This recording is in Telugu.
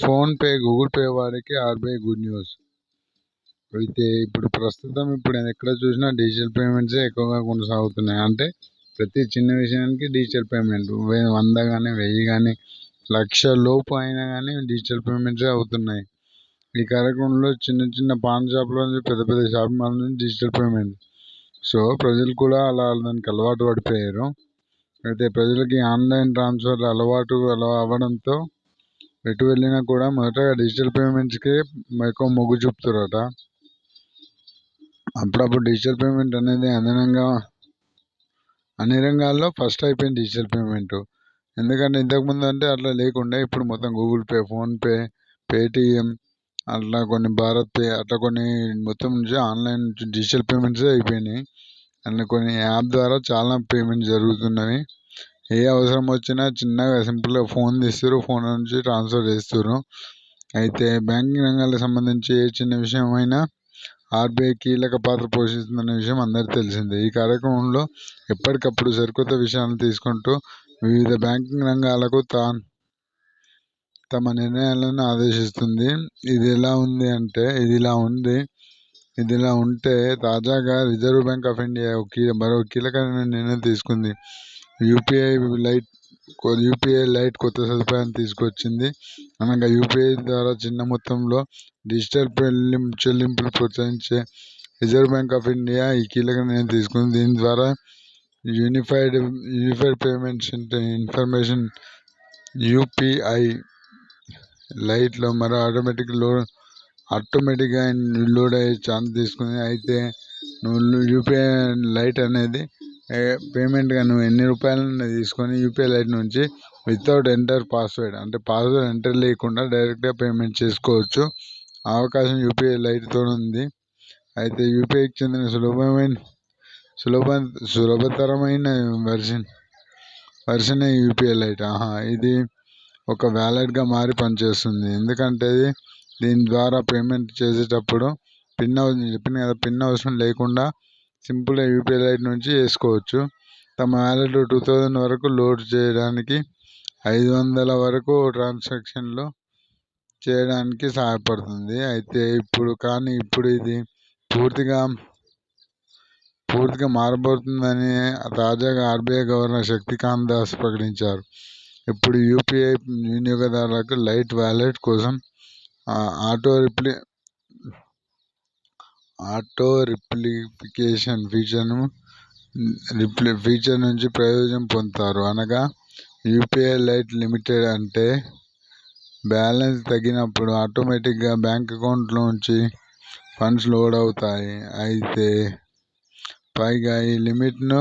ఫోన్పే గూగుల్ పే వారికి ఆర్బీఐ గుడ్ న్యూస్. అయితే ఇప్పుడు ప్రస్తుతం ఇప్పుడు ఎక్కడ చూసినా డిజిటల్ పేమెంట్సే ఎక్కువగా కొనసాగుతున్నాయి. అంటే ప్రతి చిన్న విషయానికి డిజిటల్ పేమెంట్. వంద కానీ వెయ్యి కానీ లక్ష లోపు అయినా కానీ డిజిటల్ పేమెంట్సే అవుతున్నాయి. ఈ కార్యక్రమంలో చిన్న చిన్న పాన్ షాపుల నుంచి పెద్ద పెద్ద షాపింగ్ మాల్ నుంచి డిజిటల్ పేమెంట్. సో ప్రజలు కూడా అలా దానికి అలవాటు పడిపోయారు. అయితే ప్రజలకి ఆన్లైన్ ట్రాన్స్ఫర్ అలవాటు అలా అవ్వడంతో ఎటు వెళ్ళినా కూడా మొదటగా డిజిటల్ పేమెంట్స్కే ఎక్కువ మొగ్గు చూపుతారట. అప్పుడప్పుడు డిజిటల్ పేమెంట్ అనేది అదనంగా అన్ని రంగాల్లో ఫస్ట్ అయిపోయింది డిజిటల్ పేమెంట్ ఎందుకంటే ఇంతకుముందు అంటే అట్లా లేకుండే ఇప్పుడు మొత్తం గూగుల్ పే ఫోన్పే పేటిఎం అట్లా కొన్ని భారత్ పే అట్లా కొన్ని మొత్తం నుంచి ఆన్లైన్ డిజిటల్ పేమెంట్సే అయిపోయినాయి. అండ్ కొన్ని యాప్ ద్వారా చాలా పేమెంట్ జరుగుతున్నవి ఏ అవసరం వచ్చినా చిన్నగా సింపుల్గా ఫోన్ తీస్తారు ఫోన్ నుంచి ట్రాన్స్ఫర్ చేస్తారు అయితే బ్యాంకింగ్ రంగాలకు సంబంధించి ఏ చిన్న విషయమైనా ఆర్బీఐ కీలక పాత్ర పోషిస్తుందనే విషయం అందరికీ తెలిసిందే. ఈ కార్యక్రమంలో ఎప్పటికప్పుడు సరికొత్త విషయాలను తీసుకుంటూ వివిధ బ్యాంకింగ్ రంగాలకు తా తమ నిర్ణయాలను ఆదేశిస్తుంది. ఇది ఎలా ఉంది అంటే ఇది ఇలా ఉంది. ఇది ఇలా ఉంటే తాజాగా రిజర్వ్ బ్యాంక్ ఆఫ్ ఇండియా మరో కీలకమైన నిర్ణయం తీసుకుంది. యూపీఐ లైట్ యూపీఐ లైట్ కొత్త సదుపాయాన్ని తీసుకొచ్చింది. అనగా యూపీఐ ద్వారా చిన్న మొత్తంలో డిజిటల్ చెల్లింపులు ప్రోత్సహించే రిజర్వ్ బ్యాంక్ ఆఫ్ ఇండియా ఈ కీలక నిర్ణయం తీసుకుంది. దీని ద్వారా unified unified payments information UPI లైట్లో మరో ఆటోమేటిక్ లోడ్ ఆటోమేటిక్గా లోడ్ అయ్యే ఛాన్స్ తీసుకుంది. అయితే యూపీఐ లైట్ అనేది పేమెంట్గా నువ్వు ఎన్ని రూపాయలన్నా తీసుకొని యూపీఐ లైట్ నుంచి వితౌట్ ఎంటర్ పాస్వర్డ్ అంటే పాస్వర్డ్ ఎంటర్ లేకుండా డైరెక్ట్గా పేమెంట్ చేసుకోవచ్చు. అవకాశం యూపీఐ లైట్తో ఉంది. అయితే యూపీఐకి చెందిన సులభమైన సులభ సులభతరమైన వెర్షన్ వెర్షనే యూపీఐ లైట్. ఆహా ఇది ఒక వ్యాలెట్గా మారి పనిచేస్తుంది. ఎందుకంటే దీని ద్వారా పేమెంట్ చేసేటప్పుడు పిన్ చెప్పిన కదా పిన్ అవసరం లేకుండా సింపుల్గా యూపీఐ లైట్ నుంచి వేసుకోవచ్చు. తమ వ్యాలెట్ టూ థౌజండ్ వరకు లోడ్ చేయడానికి ఐదు వందల వరకు ట్రాన్సాక్షన్లు చేయడానికి సహాయపడుతుంది. అయితే ఇప్పుడు కానీ ఇప్పుడు ఇది పూర్తిగా పూర్తిగా మారబోతుందని తాజాగా ఆర్బీఐ గవర్నర్ శక్తికాంత్ దాస్ ప్రకటించారు. ఇప్పుడు యూపీఐ వినియోగదారులకు లైట్ వ్యాలెట్ కోసం ఆటో రిప్లే ఆటో రిప్లికేషన్ ఫీచర్ను రిప్లీ ఫీచర్ నుంచి ప్రయోజనం పొందుతారు. అనగా యూపీఐ లైట్ లిమిటెడ్ అంటే బ్యాలెన్స్ తగ్గినప్పుడు ఆటోమేటిక్గా బ్యాంక్ అకౌంట్లోంచి ఫండ్స్ లోడ్ అవుతాయి. అయితే పైగా ఈ లిమిట్ను